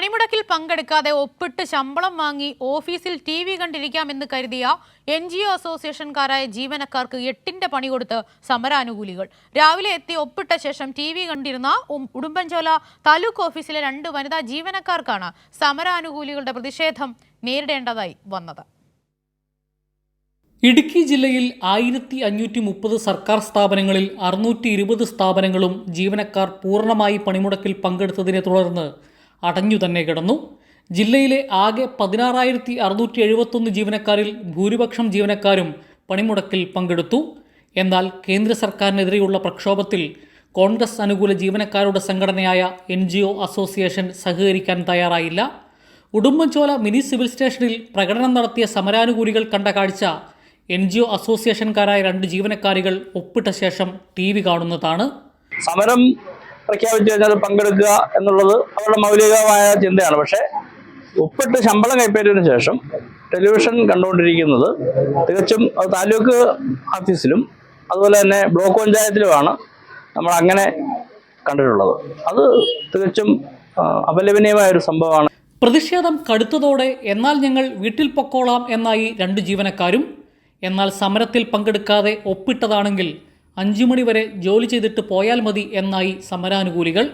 പണിമുടക്കിൽ പങ്കെടുക്കാതെ ഒപ്പിട്ട് ശമ്പളം വാങ്ങി ഓഫീസിൽ ടി വി കണ്ടിരിക്കാമെന്ന് കരുതിയ എൻ ജി ഒ അസോസിയേഷൻകാരായ ജീവനക്കാർക്ക് എട്ടിന്റെ പണി കൊടുത്ത് സമരാനുകൂലികൾ. രാവിലെ എത്തി ഒപ്പിട്ട ശേഷം ടി വി കണ്ടിരുന്ന ഉടുമ്പൻചോല താലൂക്ക് ഓഫീസിലെ രണ്ട് വനിതാ ജീവനക്കാർക്കാണ് സമരാനുകൂലികളുടെ പ്രതിഷേധം നേരിടേണ്ടതായി വന്നത്. ഇടുക്കി ജില്ലയിൽ ആയിരത്തി അഞ്ഞൂറ്റി മുപ്പത് സർക്കാർ സ്ഥാപനങ്ങളിൽ അറുന്നൂറ്റി ഇരുപത് സ്ഥാപനങ്ങളും ജീവനക്കാർ പൂർണമായി പണിമുടക്കിൽ പങ്കെടുത്തതിനെ തുടർന്ന് അടഞ്ഞു തന്നെ കിടന്നു. ജില്ലയിലെ ആകെ പതിനാറായിരത്തി അറുന്നൂറ്റി എഴുപത്തൊന്ന് ജീവനക്കാരിൽ ഭൂരിപക്ഷം ജീവനക്കാരും പണിമുടക്കിൽ പങ്കെടുത്തു. എന്നാൽ കേന്ദ്ര സർക്കാരിനെതിരെയുള്ള പ്രക്ഷോഭത്തിൽ കോൺഗ്രസ് അനുകൂല ജീവനക്കാരുടെ സംഘടനയായ എൻ അസോസിയേഷൻ സഹകരിക്കാൻ തയ്യാറായില്ല. ഉടുമ്പൻചോല മിനി സിവിൽ സ്റ്റേഷനിൽ പ്രകടനം നടത്തിയ സമരാനുകൂലികൾ കണ്ട കാഴ്ച എൻ ജി ഒ അസോസിയേഷൻകാരായ രണ്ട് ജീവനക്കാരികൾ ഒപ്പിട്ട ശേഷം ടി വി കാണുന്നതാണ്. സമരം പ്രഖ്യാപിച്ചു കഴിഞ്ഞാൽ പങ്കെടുക്കുക എന്നുള്ളത് അവരുടെ മൗലികമായ ചിന്തയാണ്. പക്ഷേ ഒപ്പിട്ട് ശമ്പളം കൈപ്പറ്റിയതിനു ശേഷം ടെലിവിഷൻ കണ്ടുകൊണ്ടിരിക്കുന്നത് തികച്ചും താലൂക്ക് ഓഫീസിലും അതുപോലെ തന്നെ ബ്ലോക്ക് പഞ്ചായത്തിലുമാണ് നമ്മൾ അങ്ങനെ കണ്ടിട്ടുള്ളത്. അത് തികച്ചും അപലപനീയമായ ഒരു സംഭവമാണ്. പ്രതിഷേധം കടുത്തതോടെ എന്നാൽ ഞങ്ങൾ വീട്ടിൽ പൊക്കോളാം എന്നായി രണ്ട് ജീവനക്കാരും എന്നാൽ സമരത്തിൽ പങ്കെടുക്കാതെ ഒപ്പിട്ടതാണെങ്കിൽ അഞ്ചു മണിവരെ ജോലി ചെയ്തിട്ട് പോയാൽ മതി എന്നായി സമരാനുകൂലികൾ.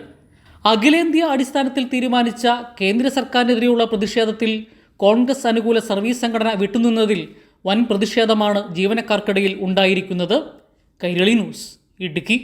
അഖിലേന്ത്യാ അടിസ്ഥാനത്തിൽ തീരുമാനിച്ച കേന്ദ്ര സർക്കാരിനെതിരെയുള്ള പ്രതിഷേധത്തിൽ കോൺഗ്രസ് അനുകൂല സർവീസ് സംഘടന വിട്ടുനിന്നതിൽ വൻ പ്രതിഷേധമാണ് ജീവനക്കാർക്കിടയിൽ ഉണ്ടായിരിക്കുന്നത്. കൈരളി ന്യൂസ് ഇടുക്കി.